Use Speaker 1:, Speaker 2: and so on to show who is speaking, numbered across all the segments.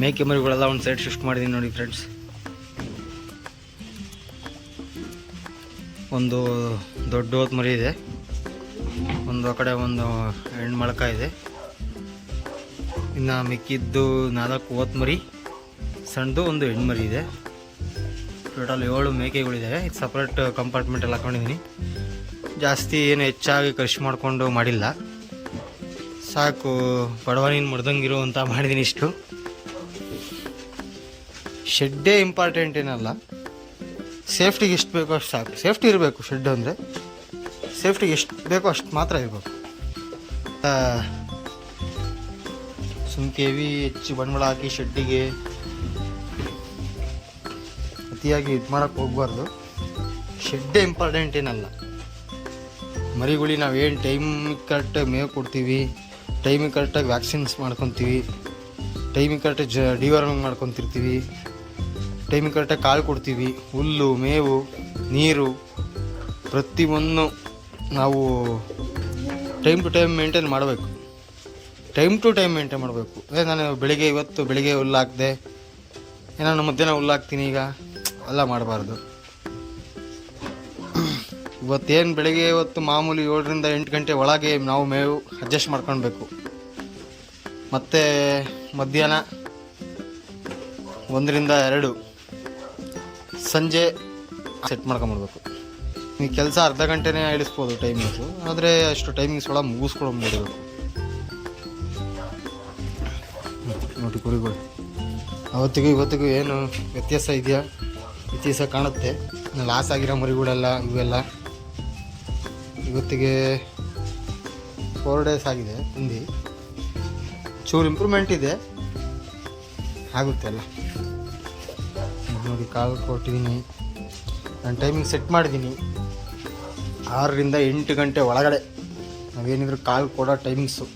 Speaker 1: ಮೇಕೆ ಮರಿಗಳೆಲ್ಲ ಒಂದು side shift ಮಾಡಿದ್ದೀನಿ ನೋಡಿ ಫ್ರೆಂಡ್ಸ್ ಒಂದು ದೊಡ್ಡ ಹೋದ ಮರಿ ಇದೆ. ಒಂದು ಆ ಕಡೆ ಒಂದು ಹೆಣ್ಣು ಮೊಳಕ ಇದೆ. ಇನ್ನು ಮಿಕ್ಕಿದ್ದು ನಾಲ್ಕು ಓತ್ ಮರಿ, ಸಣ್ಣದು ಒಂದು ಹೆಣ್ಮರಿ ಇದೆ. ಟೋಟಲ್ ಏಳು ಮೇಕೆಗಳಿದ್ದಾವೆ ಇದು ಸಪ್ರೇಟ್ ಕಂಪಾರ್ಟ್ಮೆಂಟಲ್ಲಿ ಹಾಕೊಂಡಿದ್ದೀನಿ ಜಾಸ್ತಿ ಏನು ಹೆಚ್ಚಾಗಿ ಖರ್ಚು ಮಾಡಿಕೊಂಡು ಮಾಡಿಲ್ಲ. ಸಾಕು ಬಡವನಿನ ಅಂತ ಮಾಡಿದ್ದೀನಿ ಇಷ್ಟು. ಶೆಡ್ಡೇ ಇಂಪಾರ್ಟೆಂಟ್ ಏನಲ್ಲ. ಸೇಫ್ಟಿಗೆ ಎಷ್ಟು ಬೇಕೋ ಅಷ್ಟು ಸಾಕು. ಸೇಫ್ಟಿ ಇರಬೇಕು ಶೆಡ್ ಅಂದರೆ. ಸೇಫ್ಟಿಗೆ ಎಷ್ಟು ಬೇಕೋ ಅಷ್ಟು ಮಾತ್ರ ಇರಬೇಕು. ಸುಮ್ಕೇವಿ ಹೆಚ್ಚು ಬಂಡವಾಳ ಹಾಕಿ ಶೆಡ್ಡಿಗೆ ಅತಿಯಾಗಿ ಇದು ಮಾಡೋಕ್ಕೆ ಹೋಗ್ಬಾರ್ದು. ಶೆಡ್ಡೇ ಇಂಪಾರ್ಟೆಂಟ್ ಏನಲ್ಲ. ಮರಿಗುಳಿ ನಾವು ಏನು ಟೈಮಿಗೆ ಕರೆಕ್ಟಾಗಿ ಮೇವು ಕೊಡ್ತೀವಿ ಟೈಮಿಗೆ ಕರೆಕ್ಟಾಗಿ ವ್ಯಾಕ್ಸಿನ್ಸ್ ಮಾಡ್ಕೊತೀವಿ ಟೈಮಿಗೆ ಕರೆಕ್ಟಾಗಿ ಜ ಡಿವರ್ಮಿಂಗ್ ಮಾಡ್ಕೊತಿರ್ತೀವಿ ಟೈಮಿಗೆ ಕರೆಕ್ಟಾಗಿ ಕಾಳು ಕೊಡ್ತೀವಿ. ಹುಲ್ಲು, ಮೇವು, ನೀರು. ಪ್ರತಿಯೊಂದು ನಾವು ಟೈಮ್ ಟು ಟೈಮ್ ಮೇಂಟೈನ್ ಮಾಡಬೇಕು. ಟೈಮ್ ಟು ಟೈಮ್ ಮೇಂಟೈನ್ ಮಾಡಬೇಕು. ಅದೇ ನಾನು ಬೆಳಿಗ್ಗೆ ಇವತ್ತು ಬೆಳಿಗ್ಗೆ ಹುಲ್ಲು ಹಾಕಿದೆ. ಏನೋ ಮಧ್ಯಾಹ್ನ ಹುಲ್ಲು ಹಾಕ್ತೀನಿ ಈಗ. ಎಲ್ಲ ಮಾಡಬಾರ್ದು. ಇವತ್ತೇನು ಬೆಳಿಗ್ಗೆ ಇವತ್ತು ಮಾಮೂಲಿ ಏಳರಿಂದ ಎಂಟು ಗಂಟೆ ಒಳಗೆ ನಾವು ಮೇವು ಅಡ್ಜಸ್ಟ್ ಮಾಡ್ಕೊಳ್ಬೇಕು. ಮತ್ತು ಮಧ್ಯಾಹ್ನ ಒಂದರಿಂದ ಎರಡು. ಸಂಜೆ ಸೆಟ್ ಮಾಡ್ಕೊಂಬಿಡ್ಬೇಕು ಈ ಕೆಲಸ ಅರ್ಧ ಗಂಟೆನೇ ಇಳಿಸ್ಬೋದು ಟೈಮಿಂಗ್ಸು ಆದರೆ ಅಷ್ಟು ಟೈಮಿಂಗ್ಸ್ ಒಳಗೆ ಮುಗಿಸ್ಕೊಂಡ್ಬಿಡ್ಬೇಕು ನೋಡಿ ಕುರಿಗಳು. ಅವತ್ತಿಗೂ ಇವತ್ತಿಗೂ ಏನು ವ್ಯತ್ಯಾಸ ಇದೆಯಾ? ವ್ಯತ್ಯಾಸ ಕಾಣುತ್ತೆ. ಲಾಸ್ ಆಗಿರೋ ಮರಿಗಳೆಲ್ಲ ಇವೆಲ್ಲ. ಇವತ್ತಿಗೆ ಫೋರ್ ಡೇಸ್ ಆಗಿದೆ, ಹಿಂದಿ. ಚೂರು ಇಂಪ್ರೂವ್ಮೆಂಟ್ ಇದೆ. ಆಗುತ್ತೆ ಅಲ್ಲ ನೋಡಿ ಕಾಲು ಕೊಟ್ಟಿದ್ದೀನಿ. ನಾನು ಟೈಮಿಂಗ್ ಸೆಟ್ ಮಾಡಿದ್ದೀನಿ. ಆರರಿಂದ ಎಂಟು ಗಂಟೆ ಒಳಗಡೆ ನಾವೇನಿದ್ರು ಕಾಲು ಕೊಡೋ ಟೈಮಿಂಗ್ಸು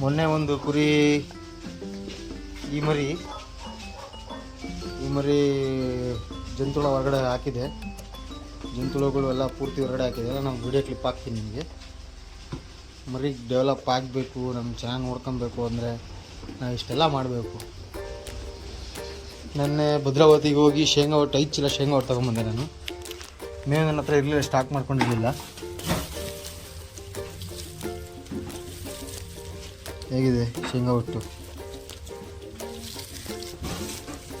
Speaker 1: ಮೊನ್ನೆ ಒಂದು ಕುರಿ ಈ ಮರಿ ಈ ಮರಿ ಜಂತುಳ ಹೊರಗಡೆ ಹಾಕಿದೆ. ಜಂತುಳುಗಳು ಎಲ್ಲ ಪೂರ್ತಿ ಹೊರಗಡೆ ಹಾಕಿದೆ. ನಾನು ವಿಡಿಯೋ ಕ್ಲಿಪ್ ಹಾಕ್ತೀನಿ ನಿಮಗೆ. ಮರಿ ಡೆವಲಪ್ ಆಗಬೇಕು ನಮ್ಗೆ ಚೆನ್ನಾಗಿ ನೋಡ್ಕೊಬೇಕು ಅಂದರೆ ನಾವು ಇಷ್ಟೆಲ್ಲ ಮಾಡಬೇಕು. ನೆನ್ನೆ ಭದ್ರಾವತಿಗೆ ಹೋಗಿ ಶೇಂಗಾ ಒಟ್ಟು ಐದು ಚೀಲ ಶೇಂಗಾ ಒಟ್ಟು ತೊಗೊಂಬಂದೆ ನಾನು. ಮೇವು ನನ್ನ ಹತ್ರ ಇರಲಿಲ್ಲ ಸ್ಟಾಕ್ ಮಾಡ್ಕೊಂಡಿರಲಿಲ್ಲ. ಹೇಗಿದೆ ಶೇಂಗಾ ಒಟ್ಟು?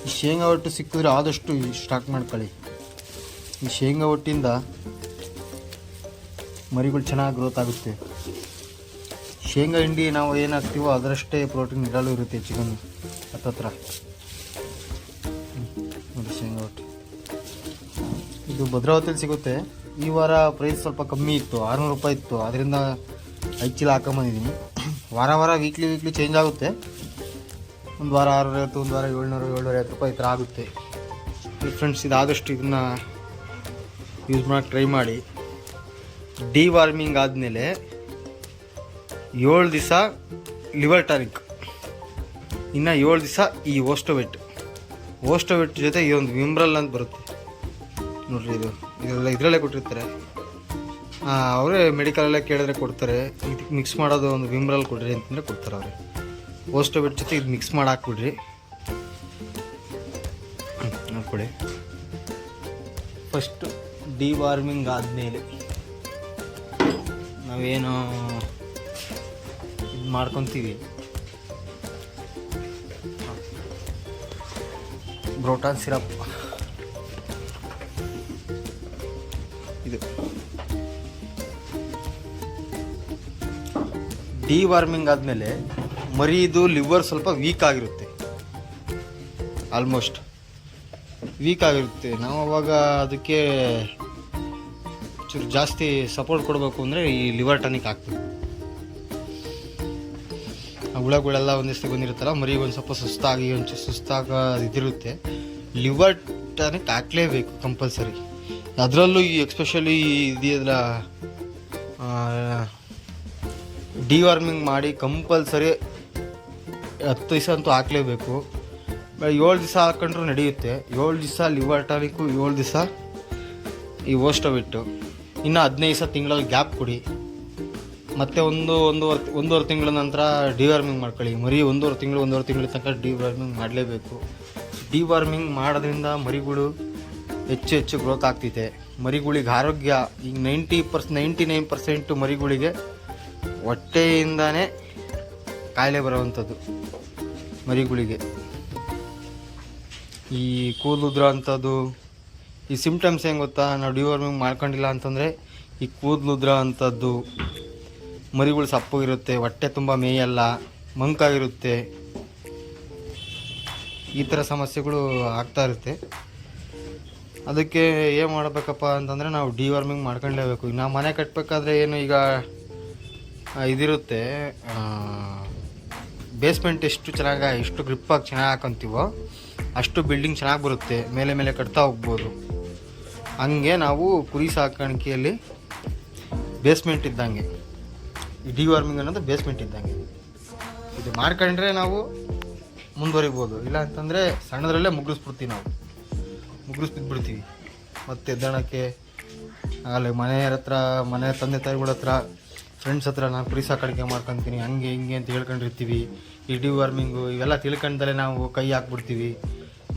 Speaker 1: ಈ ಶೇಂಗಾ ಒಟ್ಟು ಸಿಕ್ಕಿದ್ರೆ ಆದಷ್ಟು ಸ್ಟಾಕ್ ಮಾಡ್ಕೊಳ್ಳಿ. ಈ ಶೇಂಗಾ ಒಟ್ಟಿಂದ ಮರಿಗಳು ಚೆನ್ನಾಗಿ ಗ್ರೋತ್ ಆಗುತ್ತೆ. ಶೇಂಗಾ ಹಿಂಡಿ ನಾವು ಏನು ಹಾಕ್ತೀವೋ ಅದರಷ್ಟೇ ಪ್ರೋಟೀನ್ ಇರಲು ಇರುತ್ತೆ ಚಿಕನ್ ಹತ್ತತ್ರ. ಇದು ಭದ್ರಾವತಿಯಲ್ಲಿ ಸಿಗುತ್ತೆ. ಈ ವಾರ ಪ್ರೈಸ್ ಸ್ವಲ್ಪ ಕಮ್ಮಿ ಇತ್ತು, ಆರುನೂರು ರೂಪಾಯಿ ಇತ್ತು. ಅದರಿಂದ ಐದು ಚೀಲ ಹಾಕೊಂಬಂದಿದ್ದೀನಿ ವಾರ ವಾರ ವೀಕ್ಲಿ ವೀಕ್ಲಿ ಚೇಂಜ್ ಆಗುತ್ತೆ. ಒಂದು ವಾರ ಆರು ಐವತ್ತು ಒಂದು ವಾರ ಏಳ್ನೂರು ಏಳ್ನೂರ ಐವತ್ತು ರೂಪಾಯಿ ಈ ಥರ ಆಗುತ್ತೆ. ಫ್ರೆಂಡ್ಸ್ ಇದಾದಷ್ಟು ಇದನ್ನು ಯೂಸ್ ಮಾಡೋಕ್ಕೆ ಟ್ರೈ ಮಾಡಿ. ಡಿ ವಾರ್ಮಿಂಗ್ ಆದಮೇಲೆ ಏಳು ದಿವಸ ಲಿವರ್ ಟಾನಿಕ್ ಇನ್ನು ಏಳು ದಿವಸ ಈ ಓಸ್ಟೋವೆಟ್ ಓಸ್ಟೋವೆಟ್ ಜೊತೆ ಈ ಒಂದು ವಿಮ್ರಲ್ ಅಂತ ಬರುತ್ತೆ. ನೋಡ್ರಿ ಇದು. ಇದೆಲ್ಲ ಇದರಲ್ಲೇ ಕೊಟ್ಟಿರ್ತಾರೆ. ಅವರೇ ಮೆಡಿಕಲಲ್ಲೇ ಕೇಳಿದ್ರೆ ಕೊಡ್ತಾರೆ. ಇದಕ್ಕೆ ಮಿಕ್ಸ್ ಮಾಡೋದು ಒಂದು ವಿಮ್ರಲ್ಲಿ ಕೊಡ್ರಿ ಅಂತಂದರೆ ಕೊಡ್ತಾರೆ ಅವರೇ. ಬೆಡ್ ಜೊತೆ ಇದು ಮಿಕ್ಸ್ ಮಾಡಿ ಹಾಕ್ಬಿಡ್ರಿ. ನೋಡ್ಕೊಳ್ಳಿ. ಫಸ್ಟ್ ಡಿವಾರ್ಮಿಂಗ್ ಆದಮೇಲೆ ನಾವೇನು ಇದು ಮಾಡ್ಕೊತೀವಿ. ಬ್ರೋಟಾನ್ ಸಿರಪ್ ಡಿವಾರ್ಮಿಂಗ್ ಆದಮೇಲೆ ಮರಿದು ಲಿವರ್ ಸ್ವಲ್ಪ ವೀಕ್ ಆಗಿರುತ್ತೆ. ಆಲ್ಮೋಸ್ಟ್ ವೀಕ್ ಆಗಿರುತ್ತೆ. ನಾವು ಅವಾಗ ಅದಕ್ಕೆ ಚೂರು ಜಾಸ್ತಿ ಸಪೋರ್ಟ್ ಕೊಡಬೇಕು ಅಂದರೆ ಈ ಲಿವರ್ ಟಾನಿಕ್ ಆ ಹುಳಗಳೆಲ್ಲ ಒಂದಿಷ್ಟು ಬಂದಿರುತ್ತಲ್ಲ ಮರಿ ಒಂದು ಸ್ವಲ್ಪ ಸುಸ್ತಾಗಿ, ಒಂದು ಸುಸ್ತಾಗ ಇದಿರುತ್ತೆ. ಲಿವರ್ ಟಾನಿಕ್ ಹಾಕ್ಲೇಬೇಕು ಕಂಪಲ್ಸರಿ. ಅದರಲ್ಲೂ ಈ ಎಕ್ಸ್ಪೆಷಲಿ ಇದೆಯಲ್ಲ ಡಿವಾರ್ಮಿಂಗ್ ಮಾಡಿ ಕಂಪಲ್ಸರಿ ಹತ್ತು ದಿವಸ ಅಂತೂ ಹಾಕಲೇಬೇಕು. ಏಳು ದಿವಸ ಹಾಕೊಂಡ್ರೂ ನಡೆಯುತ್ತೆ. ಏಳು ದಿವಸ ಲಿವರ್ ಟಾನಿಕ್ಕು, ಏಳು ದಿವಸ ಈ ಓಸ್ಟೋವಿಟ್ಟು ಇನ್ನು ಹದಿನೈದು ದಿವಸ ತಿಂಗಳಲ್ಲಿ ಗ್ಯಾಪ್ ಕೊಡಿ. ಮತ್ತೆ ಒಂದು, ಒಂದೂವರೆ ಒಂದೂವರೆ ತಿಂಗಳ ನಂತರ ಡಿವಾರ್ಮಿಂಗ್ ಮಾಡ್ಕೊಳ್ಳಿ. ಮರಿ ಒಂದೂವರೆ ತಿಂಗಳು, ಒಂದೂವರೆ ತಿಂಗಳ ತನಕ ಡಿವಾರ್ಮಿಂಗ್ ಮಾಡಲೇಬೇಕು. ಡಿವಾರ್ಮಿಂಗ್ ಮಾಡೋದ್ರಿಂದ ಮರಿಗಳು ಹೆಚ್ಚು ಹೆಚ್ಚು ಗ್ರೋತ್ ಆಗ್ತಿದೆ. ಮರಿಗಳಿಗೆ ಆರೋಗ್ಯ, ಈಗ ninety purse ninety nine percent ಮರಿಗಳಿಗೆ ಹೊಟ್ಟೆಯಿಂದಾನೇ ಕಾಯಿಲೆ ಬರುವಂಥದ್ದು ಮರಿಗಳಿಗೆ. ಈ ಕೂದಲುದ್ರ ಅಂಥದ್ದು ಈ ಸಿಂಪ್ಟಮ್ಸ್ ಹೆಂಗೆ ಗೊತ್ತಾ? ನಾವು ಡಿವಾರ್ಮಿಂಗ್ ಮಾಡ್ಕೊಂಡಿಲ್ಲ ಅಂತಂದರೆ ಈ ಕೂದಲುದ್ರ ಅಂಥದ್ದು ಮರಿಗಳು ಸಪ್ಪಗಿರುತ್ತೆ, ಹೊಟ್ಟೆ ತುಂಬ ಮೇಯಲ್ಲ, ಮಂಕಾಗಿರುತ್ತೆ. ಈ ಥರ ಸಮಸ್ಯೆಗಳು ಆಗ್ತಾ ಇರುತ್ತೆ. ಅದಕ್ಕೆ ಏನು ಮಾಡಬೇಕಪ್ಪ ಅಂತಂದರೆ ನಾವು ಡಿವಾರ್ಮಿಂಗ್ ಮಾಡ್ಕೊಂಡೇಬೇಕು ನಾವು ಮನೆ ಕಟ್ಟಬೇಕಾದ್ರೆ ಏನು ಈಗ ಇದಿರುತ್ತೆ. ಬೇಸ್ಮೆಂಟ್ ಎಷ್ಟು ಚೆನ್ನಾಗಿ, ಎಷ್ಟು ಗ್ರಿಪ್ಪಾಗಿ ಚೆನ್ನಾಗಿ ಹಾಕೊಂತೀವೋ ಅಷ್ಟು ಬಿಲ್ಡಿಂಗ್ ಚೆನ್ನಾಗಿ ಬರುತ್ತೆ. ಮೇಲೆ ಮೇಲೆ ಕಟ್ತಾ ಹೋಗ್ಬೋದು. ಹಂಗೆ ನಾವು ಕುರಿ ಸಾಕಾಣಿಕೆಯಲ್ಲಿ ಬೇಸ್ಮೆಂಟ್ ಇದ್ದಂಗೆ. ಈ ಡಿವಾರ್ಮಿಂಗ್ ಅನ್ನೋದು ಬೇಸ್ಮೆಂಟ್ ಇದ್ದಂಗೆ. ಇದು ಮಾಡ್ಕೊಂಡ್ರೆ ನಾವು ಮುಂದುವರಿಬೋದು. ಇಲ್ಲ ಅಂತಂದರೆ ಸಣ್ಣದರಲ್ಲೇ ಮುಗಿಸ್ಬಿಡ್ತೀವಿ ನಾವು. ಮುಗಿಸ್ಬಿಟ್ಬಿಡ್ತೀವಿ ಮತ್ತು ದಣಕ್ಕೆ ಅಲ್ಲಿ ಮನೆಯ ಹತ್ರ, ಮನೆ ತಂದೆ ತಾಯಿಗಳ ಹತ್ರ ಫ್ರೆಂಡ್ಸ್ ಹತ್ರ ನಾನು ಕುರಿ ಸಾಕಾಣಿಕೆ ಮಾಡ್ಕೊತೀನಿ, ಹಂಗೆ ಹಿಂಗೆ ಅಂತ ಹೇಳ್ಕೊಂಡಿರ್ತೀವಿ. ಈ ಡಿವಾರ್ಮಿಂಗು ಇವೆಲ್ಲ ತಿಳ್ಕೊಂಡಲೇ ನಾವು ಕೈ ಹಾಕ್ಬಿಡ್ತೀವಿ.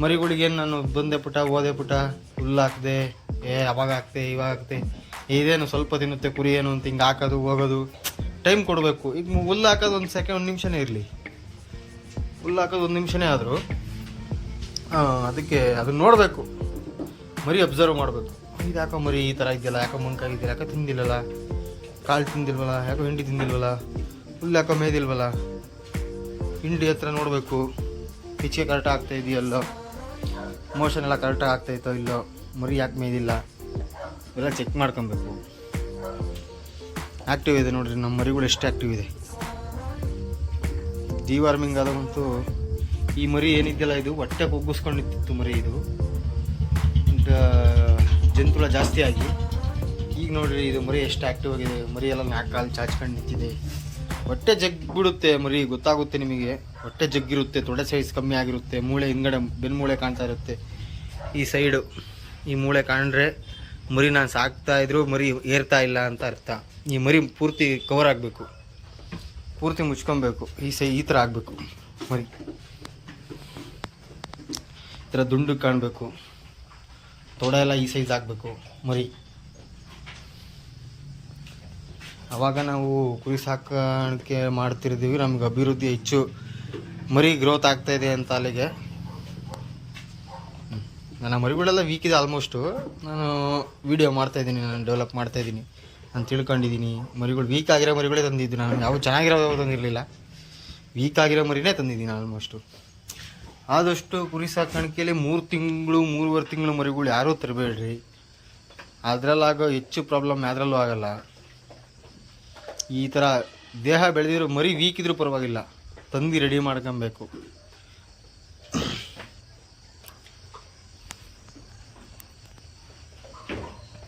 Speaker 1: ಮರಿಗಳಿಗೇನು ನಾನು ಬಂದೆ ಪುಟ ಓದೆ ಪುಟ, ಹುಲ್ಲು ಹಾಕ್ದೆ, ಏ, ಅವಾಗ ಹಾಕ್ತೆ ಇವಾಗ ಹಾಕ್ತೆ ಇದೇನು ಸ್ವಲ್ಪ ತಿನ್ನುತ್ತೆ ಕುರಿ ಏನು ಅಂತ ಹಿಂಗೆ ಹಾಕೋದು, ಹೋಗೋದು. ಟೈಮ್ ಕೊಡಬೇಕು. ಈಗ ಹುಲ್ಲು ಹಾಕೋದು ಒಂದು ಸೆಕೆಂಡ್ ಒಂದು ನಿಮಿಷನೇ ಇರಲಿ. ಹುಲ್ಲು ಹಾಕೋದು ಒಂದು ನಿಮಿಷನೇ ಆದರೂ ಅದಕ್ಕೆ ಅದನ್ನ ನೋಡಬೇಕು. ಮರಿ ಅಬ್ಸರ್ವ್ ಮಾಡಬೇಕು. ಇದು ಯಾಕೋ ಮರಿ ಈ ಥರ ಇದೆಯಲ್ಲ, ಯಾಕೋ ಮಂಕಾಗಿದೆಯಲ್ಲ ಯಾಕೋ ತಿಂದಿಲ್ಲಲ್ಲ? ಕಾಳು ತಿಂದಿಲ್ವಲ್ಲ ಯಾಕೋ ಹಿಂಡಿ ತಿಂದಿಲ್ವಲ್ಲ ಫುಲ್ ಯಾಕೋ ಮೇಯ್ದಿಲ್ವಲ್ಲ ಹಿಂಡಿ ಹತ್ರ ನೋಡಬೇಕು ಹೆಚ್ಚಿಗೆ ಕರೆಕ್ಟ್ ಆಗ್ತಾ ಇದೆಯಲ್ಲೋ ಮೋಷನ್ ಎಲ್ಲ ಕರೆಕ್ಟಾಗಿ ಆಗ್ತಾಯಿತ್ತೋ ಇಲ್ಲೋ ಮರಿ ಯಾಕೆ ಮೇಯ್ದಿಲ್ಲ ಎಲ್ಲ ಚೆಕ್ ಮಾಡ್ಕೊಬೇಕು. ಆ್ಯಕ್ಟಿವ್ ಇದೆ ನೋಡಿರಿ ನಮ್ಮ ಮರಿಗಳು ಎಷ್ಟು ಆ್ಯಕ್ಟಿವ್ ಇದೆ. ಡಿವಾರ್ಮಿಂಗ್ ಆದಂತೂ ಈ ಮರಿ ಏನಿದೆಯಲ್ಲ ಇದು ಹೊಟ್ಟೆ ಕುಗ್ಗಿಸ್ಕೊಂಡಿತ್ತು ಮರಿ ಇದು. ಡ- ಜಂತುಳ ಜಾಸ್ತಿ ಆಗಿ ಈಗ ನೋಡ್ರಿ, ಇದು ಮರಿ ಎಷ್ಟು ಆಕ್ಟಿವ್ ಆಗಿದೆ. ಮರಿ ಎಲ್ಲ ನಾಲ್ಕು ಕಾಲು ಚಾಚ್ಕೊಂಡು ನಿಂತಿದೆ. ಹೊಟ್ಟೆ ಜಗ್ಬಿಡುತ್ತೆ ಮರಿ, ಗೊತ್ತಾಗುತ್ತೆ ನಿಮಗೆ. ಹೊಟ್ಟೆ ಜಗ್ಗಿರುತ್ತೆ, ತೊಡೆ ಸೈಜ್ ಕಮ್ಮಿ ಆಗಿರುತ್ತೆ, ಮೂಳೆ ಹಿಂಗಡೆ ಬೆನ್ಮೂಳೆ ಕಾಣ್ತಾ ಇರುತ್ತೆ. ಈ ಸೈಡು ಈ ಮೂಳೆ ಕಾಣ್ರೆ ಮರಿ ನಾನು ಸಾಕ್ತಾ ಇದ್ರು ಮರಿ ಏರ್ತಾ ಇಲ್ಲ ಅಂತ ಅರ್ಥ. ಈ ಮರಿ ಪೂರ್ತಿ ಕವರ್ ಆಗಬೇಕು. ಪೂರ್ತಿ ಮುಚ್ಕೊಬೇಕು. ಈ ಸೈ, ಈ ಥರ ಆಗಬೇಕು ಮರಿ. ಈ ಥರ ದುಂಡು ಕಾಣಬೇಕು. ತೊಡೆ ಎಲ್ಲ ಈ ಸೈಜ್ ಆಗಬೇಕು ಮರಿ. ಅವಾಗ ನಾವು ಕುರಿ ಸಾಕಾಣಿಕೆ ಮಾಡ್ತಿರ್ತೀವಿ, ನಮ್ಗೆ ಅಭಿವೃದ್ಧಿ ಹೆಚ್ಚು. ಮರಿ ಗ್ರೋತ್ ಆಗ್ತಾ ಇದೆ ಅಂತ ಅಲ್ಲಿಗೆ. ನನ್ನ ಮರಿಗಳೆಲ್ಲ ವೀಕ್ ಇದೆ ಆಲ್ಮೋಸ್ಟು ನಾನು ವಿಡಿಯೋ ಮಾಡ್ತಾಯಿದ್ದೀನಿ ನಾನು ಡೆವಲಪ್ ಮಾಡ್ತಾಯಿದ್ದೀನಿ ನಾನು ತಿಳ್ಕೊಂಡಿದ್ದೀನಿ. ಮರಿಗಳು ವೀಕ್ ಆಗಿರೋ ಮರಿಗಳೇ ತಂದಿದ್ದು ನಾನು. ಯಾವ ಚೆನ್ನಾಗಿರೋ ತಂದಿರಲಿಲ್ಲ. ವೀಕ್ ಆಗಿರೋ ಮರಿನೇ ತಂದಿದ್ದೀನಿ ಆಲ್ಮೋಸ್ಟು ಆದಷ್ಟು ಕುರಿ ಸಾಕಾಣಿಕೆಯಲ್ಲಿ ಮೂರು ತಿಂಗಳು, ಮೂರುವರೆ ತಿಂಗಳು ಮರಿಗಳು ಯಾರೂ ತರಬೇಡ್ರಿ. ಅದರಲ್ಲಾಗೋ ಹೆಚ್ಚು ಪ್ರಾಬ್ಲಮ್ ಯಾವ್ದ್ರಲ್ಲೂ ಆಗಲ್ಲ. ಈ ಥರ ದೇಹ ಬೆಳೆದಿರೋ ಮರಿ ವೀಕ್ ಪರವಾಗಿಲ್ಲ. ತಂದು ರೆಡಿ ಮಾಡ್ಕೊಬೇಕು.